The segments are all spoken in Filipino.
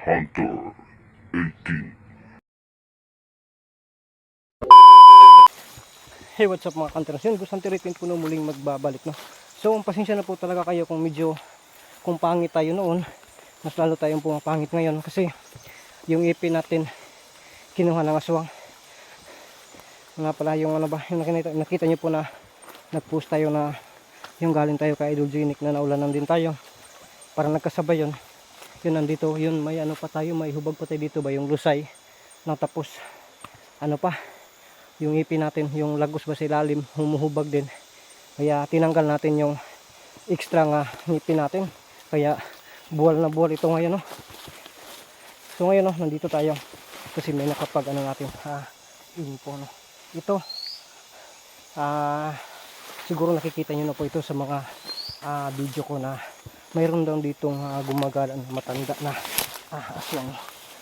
Hunter 18. Hey, what's up mga kanteras? Yun, Ghost Hunter 18 po na muling magbabalik, no? So, ang pasensya na po talaga kayo kung medyo, kung pangit tayo noon, mas lalo tayong pumapangit ngayon kasi yung EP natin kinuha ng aswang. Nga pala yung ano ba, yung nakita, nakita nyo po na nag-post tayo na yung galing tayo kay Idol Genic na naulanan din tayo. Parang nagkasabay yun. Yun nandito, yun may ano pa tayo, may hubag pa tayo dito ba yung lusay. Na tapos, ano pa, yung ipi natin, yung lagos ba sa ilalim, humuhubag din. Kaya tinanggal natin yung extra nga ngipin natin. Kaya buwal na buwal ito ngayon. No? So ngayon, no, nandito tayo. Kasi may nakapag ano natin, ah, info. No? Ito, ah, siguro nakikita nyo na po ito sa mga ah, video ko na mayroon daw ditong ah, gumagala na matanda na ah, aswang.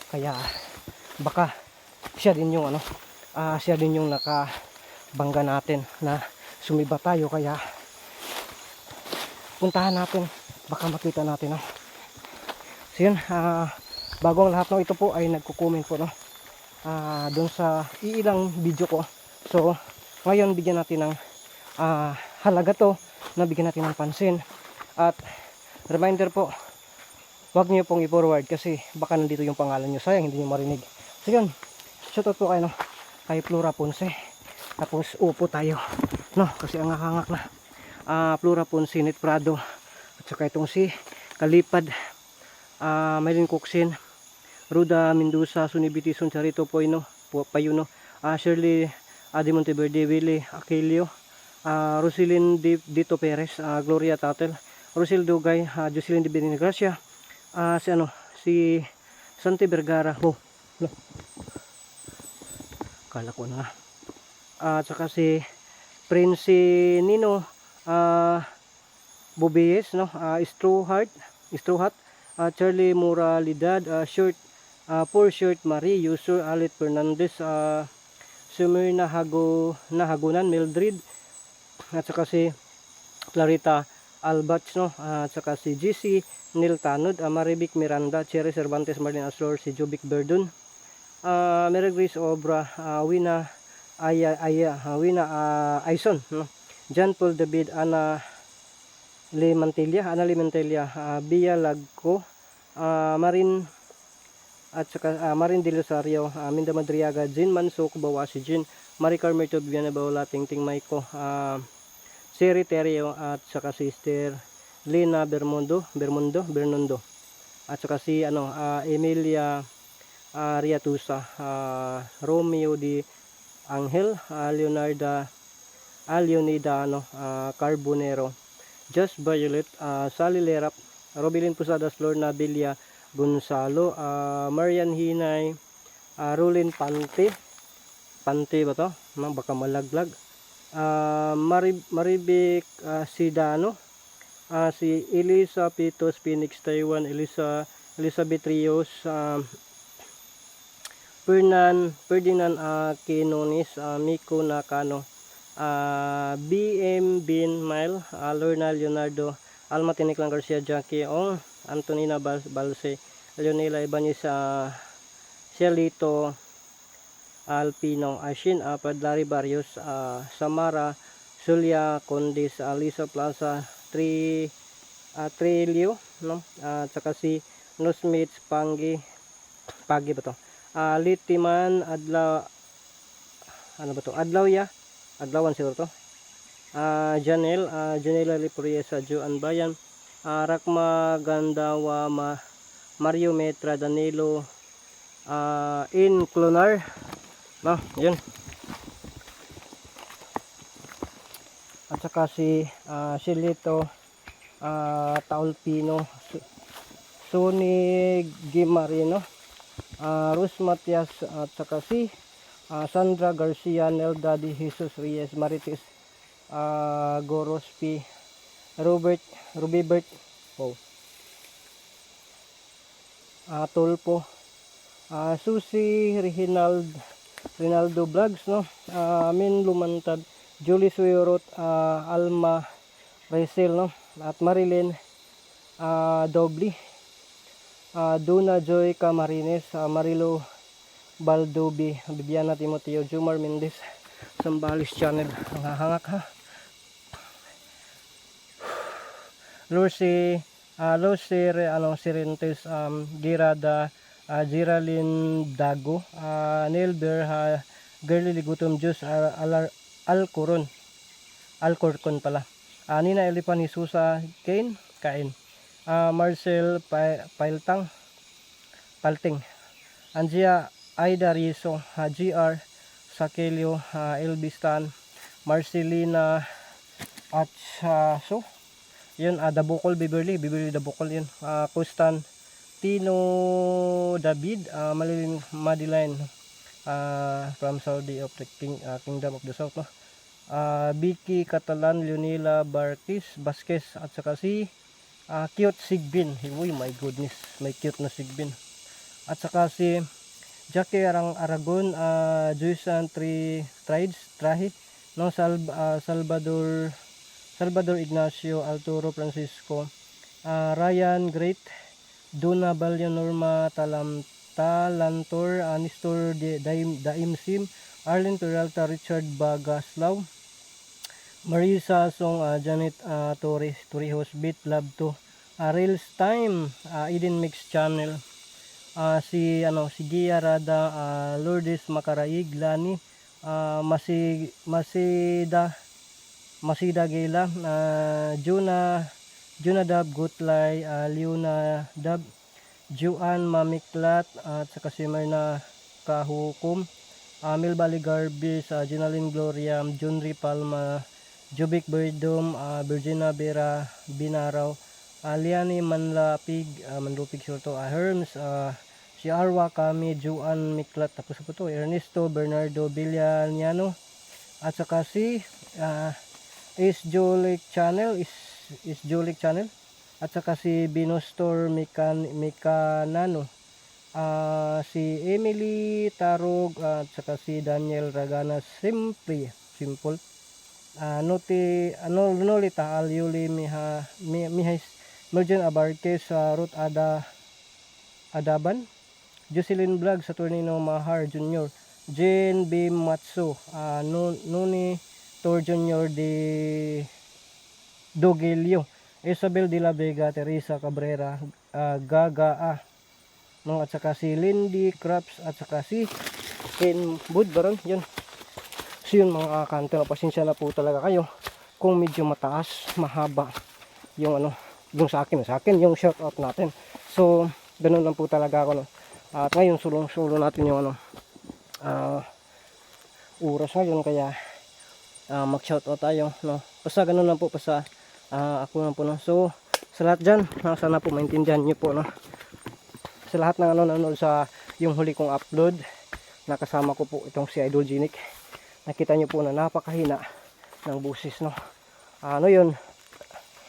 Kaya baka siya din yung ano, ah, siya din yung nakabangga natin na sumiba tayo kaya puntahan natin baka makita natin no? so yun ah, bago ang lahat no ito po ay nagko-comment po no ah, doon sa iilang video ko so ngayon bigyan natin ng ah, halaga to na bigyan natin ng pansin at reminder po wag niyo pong i-forward kasi baka nandito yung pangalan niyo. Sayang hindi niyo marinig. So yun. Shoutout po kayo no? Kay Flora Ponce. Tapos upo tayo no? Kasi ang hangak na. Ah Flora Ponce Net Prado. At saka itong si Kalipad. Ah Maylin Coxin. Ruda Mendoza Sunibiti Suncharito Poino po Payuno ah Shirley Adi Monteverde Willie Aquilio. Ah Roselyn Di- Dito Perez. Ah Gloria Tatel Rosel Dugay ah Jocelyn de Benigracia ah si ano si Santi Vergara oh lo. kala ko na. At saka si Prince Nino ah Bobeyes no? Ah Straw Heart Straw Hat ah, Charlie Moralidad ah, Short ah, Poor Short Marie User Alit Fernandez ah Sumir Nahago Nahagunan Mildred at saka si Clarita Albach no? At saka si GC Neil Tanod ah, Maribik Miranda Cherry Cervantes Marlin Aslor si Jubic Verdun. Ah Mary Grace Obra ah, Wina Aya Aya ah, Wina ah, Aison no? John Paul David Ana Limantilla Ana Limantilla ah, Bia Lagco ah, Marin at saka ah, Marin de Rosario ah, Minda Madriaga Jin Mansok Bawasi Jin Maricar Mertod Viana Baula Tingting Maiko ah, Siri Terrio at saka sister Lina Bermundo Bermundo Bernundo. At saka si ano ah, Emilia ah, Riatusa ah, Romeo di Angel ah, Leonarda Leonida ano, ah, Carbonero Just Violet ah, Sally Lerap Robilin Pusadas Lorna Bilia Gonzalo ah, Marian Hinay ah, Rulin Pante. Pante ba to? Baka malaglag ah, Marib Maribik ah, Sidano ah, si Elisa Pitos Phoenix Taiwan. Elisa Elizabeth Rios ah, Fernan Ferdinand ah, Quinones ah, Miko Nakano. Ah, BM Bin Mile ah, Lorna Leonardo Alma Tiniklang Garcia Jackie Ong Antonina Bal- Balse Leonela Ibanez ah, Cielito Alpino Ashin ah, Padlari Barrios ah, Samara Julia Condis Alisa Plaza Tri ah, Trilio no? At saka si Nosmits Pangi Pagi ba to? Ah, Litiman Adlaw ano ba to? Adlaw ya Adlawan siguro to. Ah, Janel ah, Janela Lipriesa Joan Bayan. Ah, Rakma Gandawa Ma, Mario Metra Danilo ah, In Clonar no yun at saka si ah, Silito ah, Taulpino Su- Suni Gimarino ah, Rus Matias at saka si ah, Sandra Garcia Nelda de Jesus Reyes Marites ah, Goros P Robert Rubibert oh. ah, Tulpo ah, Susi Reginald Rinaldo Vlogs no ah, Min Lumantad Julie Suyorot ah, Alma Racel no at Marilyn ah, Dobli ah, Duna Joy Camarines, ah, Marilo Baldobi, Bibiana Timoteo, Jumar Mendez, Sambalis Channel. Ang hahangak ha. Lucy, ah Lucy, ano, Sirentes, um, Girada, ah, Giralin Dago, ah, Neil Bear, ha, Girly Ligutom Juice, Alar, Alcoron, Alcorcon pala. Ah, Nina Elipan Hisusa, Kane, Kain. Ah, Marcel pa Pailtang, Palting. Angia Aida Riso, ah, GR, Sakelio, ah, Elbistan, Marcelina, at ah, so, yun, ah, Dabukol, Beverly, Beverly Dabukol yun. Ah, Kustan, Tino David, ah, Malilin Madeline, ah, from Saudi of the King, ah, Kingdom of the South, no? Ah, Vicky Catalan, Leonila Barquez, Vasquez, at saka si ah, cute Sigbin. Uy, my goodness, may cute na Sigbin. At saka si Jackie Arang Aragon, uh, Juisan Tri Trides, Trahi, no, Sal, ah, Salvador Salvador Ignacio Alturo Francisco, ah, Ryan Great, Duna Balya Norma Talam Talantor, Nestor De- Daim, Daimsim, Arlen Peralta, Richard Bagaslaw, Marisa Song, uh, Janet uh, Torres, Torrijos, Beat Love to, uh, Reels Time, uh, Eden Mix Channel, uh, si ano si Gia Rada, uh, Lourdes Makaraig, Lani, uh, Masi Masida Masida Gela, uh, Juna Juna Dab Gutlay, uh, Liuna Dab, Juan Mamiklat, at saka si Marna Kahukum, Amil Baligarbis, uh, Ginaline Gloria, Junri Palma, Jubik Birdom, uh, Virginia Vera Binaraw, Aliani Manlapig, uh, Manlupig Sorto, uh, Herms, uh, si Arwa Kami, Juan Miklat, tapos po to, Ernesto Bernardo Villaniano, at saka si uh, is Jolik Channel, is is Jolik Channel, at saka si Binostor Mikan Mikanano, ah si Emily Tarog, at saka si Daniel Ragana Simple, Simple, ah Noti, ano, Nolita Alyuli Miha, Mi- Mihais, Merjan Abartes, sa Ruth Ada, Adaban, Jocelyn Vlog sa Tornino Mahar Jr., Jane B. Matsu, Nu- Nuni Tor Jr. de Dogelio, Isabel de la Vega, Teresa Cabrera, ah, Gaga A, no, at saka si Lindy Craps, at saka si Ken Budbaron, yun. So yun mga kanto, pasensya na po talaga kayo kung medyo mataas, mahaba yung ano, yung sa akin, sa akin yung shout out natin. So, ganun lang po talaga ako no. At ngayon sulong-sulo natin yung ano ah oras ngayon kaya ah, mag-shout out tayo no. Basta ganun lang po basta ah, ako lang po no. So, sa lahat diyan, sana po maintindihan niyo po no. Sa lahat ng ano nanonood sa yung huli kong upload, nakasama ko po itong si Idol Genic. Nakita niyo po na napakahina ng busis no. ano yun,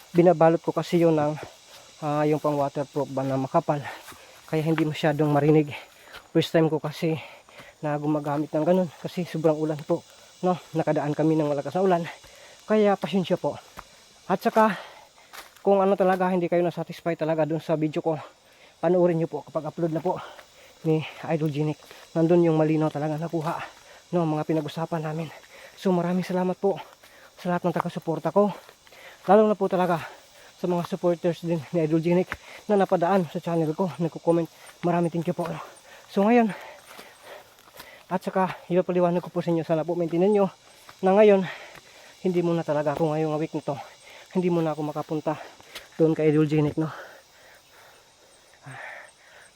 binabalot ko kasi yun ng ah, yung pang waterproof ba na makapal kaya hindi masyadong marinig first time ko kasi na gumagamit ng ganun kasi sobrang ulan po no nakadaan kami ng malakas na ulan kaya pasensya po at saka kung ano talaga hindi kayo na-satisfy talaga dun sa video ko panoorin nyo po kapag upload na po ni Idol Genic nandun yung malinaw talaga nakuha no mga pinag-usapan namin so maraming salamat po sa lahat ng taga-suporta ko lalo na po talaga sa mga supporters din ni Idol Genic na napadaan sa channel ko, nagko-comment. Marami thank you po. So ngayon, at saka ipapaliwanag ko po sa inyo, sana po maintindihan nyo na ngayon, hindi muna talaga ako ngayong week nito, hindi muna ako makapunta doon kay Idol Genic, no.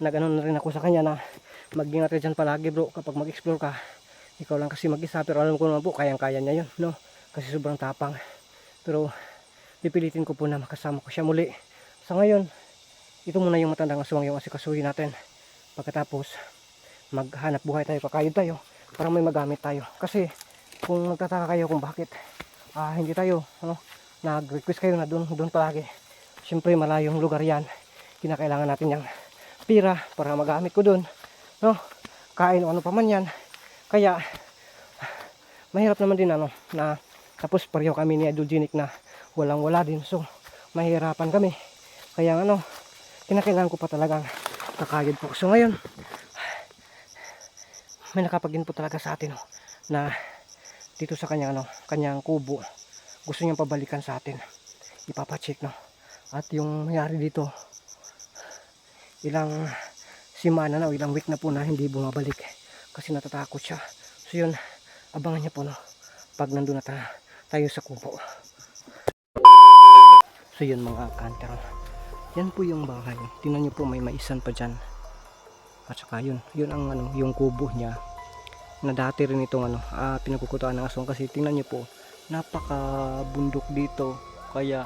Nagano na rin ako sa kanya na mag-ingat ka dyan palagi bro kapag mag-explore ka. Ikaw lang kasi mag-isa pero alam ko naman po kayang-kaya niya yun, no. Kasi sobrang tapang. Pero pipilitin ko po na makasama ko siya muli. Sa ngayon, ito muna yung matandang aswang yung asikasuhin natin. Pagkatapos, maghanap buhay tayo, kakayod tayo, para may magamit tayo. Kasi, kung nagtataka kayo kung bakit ah, hindi tayo, ano, nag-request kayo na doon, doon palagi. Siyempre, malayong lugar yan. Kinakailangan natin yung pira para magamit ko doon. No? Kain o ano pa man yan. Kaya, mahirap naman din ano, na tapos pareho kami ni Idol Genic na walang wala din. So, mahirapan kami. Kaya ano, kinakailangan ko pa talagang kakayod po. So ngayon, may nakapag-input talaga sa atin oh, na dito sa kanyang ano, kanyang kubo. Gusto niyang pabalikan sa atin. Ipapacheck no. At yung mayari dito, ilang simana na o ilang week na po na hindi bumabalik kasi natatakot siya. So yun, abangan niya po no pag nandun na ta- tayo sa kubo. So yun mga kanter. Yan po yung bahay. Tingnan niyo po may maisan pa dyan. At saka yun, yun ang ano, yung kubo niya na dati rin itong ano, ah, pinagkukutaan ng aswang kasi tingnan niyo po, napaka bundok dito. Kaya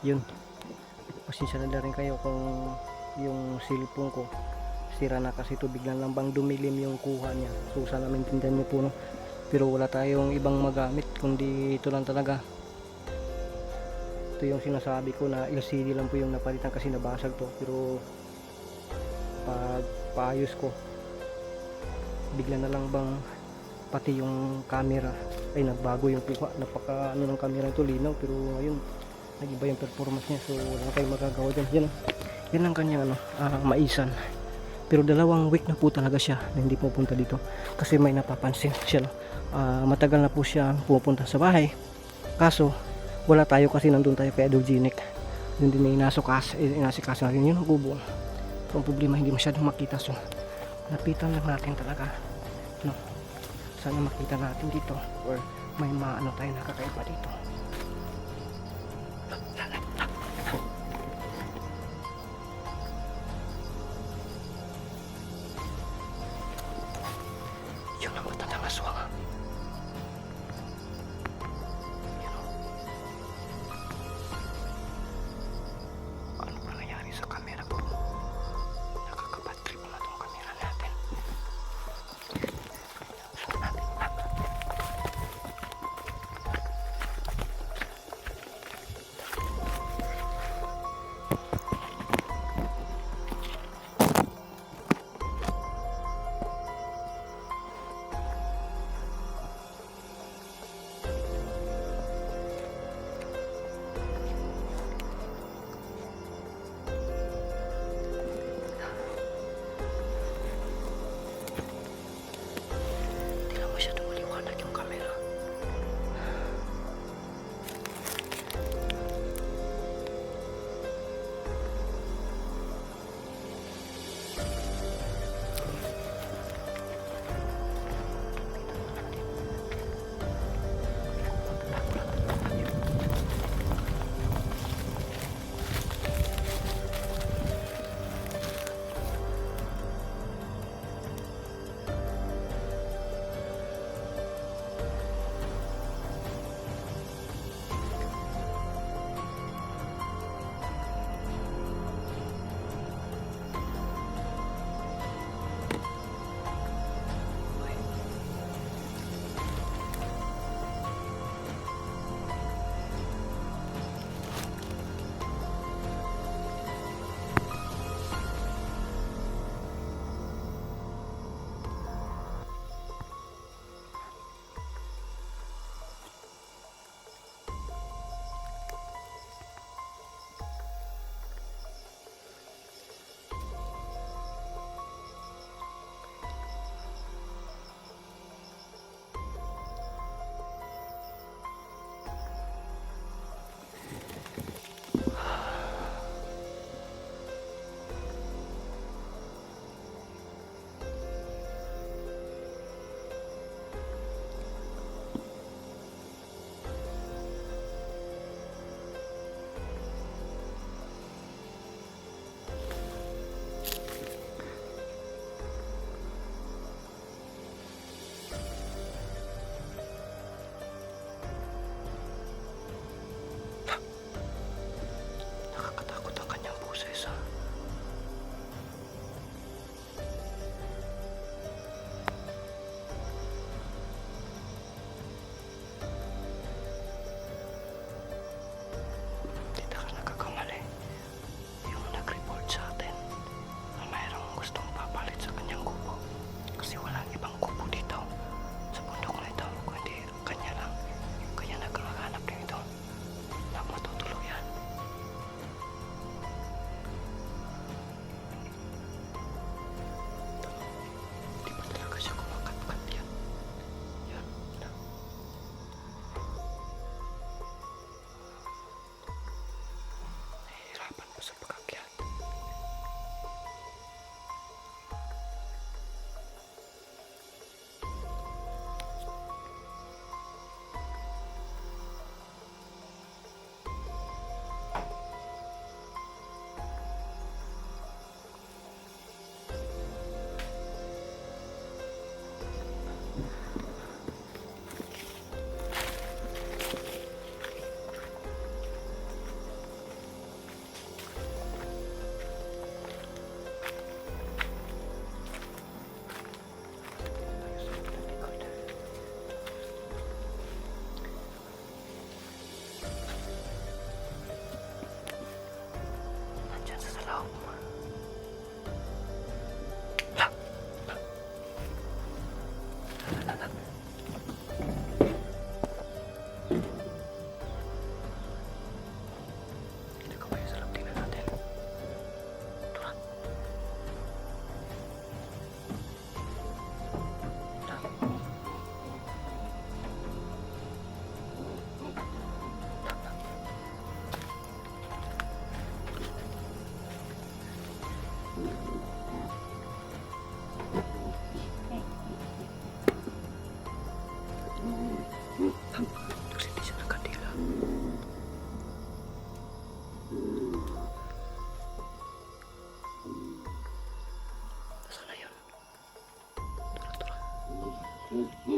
yun. Pasensya na rin kayo kung yung cellphone ko sira na kasi ito biglang lang bang dumilim yung kuha niya. So sana maintindihan niyo po no. Pero wala tayong ibang magamit kundi ito lang talaga ito yung sinasabi ko na LCD lang po yung napalitan kasi nabasag to pero pag paayos ko bigla na lang bang pati yung camera ay nagbago yung kuha. Napaka ano ng camera ito linaw. Pero ngayon nagiba yung performance niya. So wala tayong magagawa dyan. Yan, yan ang kanyang ano, ah, maisan. Pero dalawang week na po talaga siya na hindi pupunta dito. Kasi may napapansin siya no? Ah, matagal na po siya pupunta sa bahay. Kaso wala tayo kasi nandun tayo kay Adolgenic yun din inasukas eh, inasikaso natin. Yun ang kubo so, ang problema hindi masyadong makita. So napitan lang natin talaga sana makita natin dito. Or may maano tayo nakakaiba dito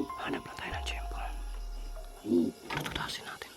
Hanap lang tayo ng tiyempo. Tutasin natin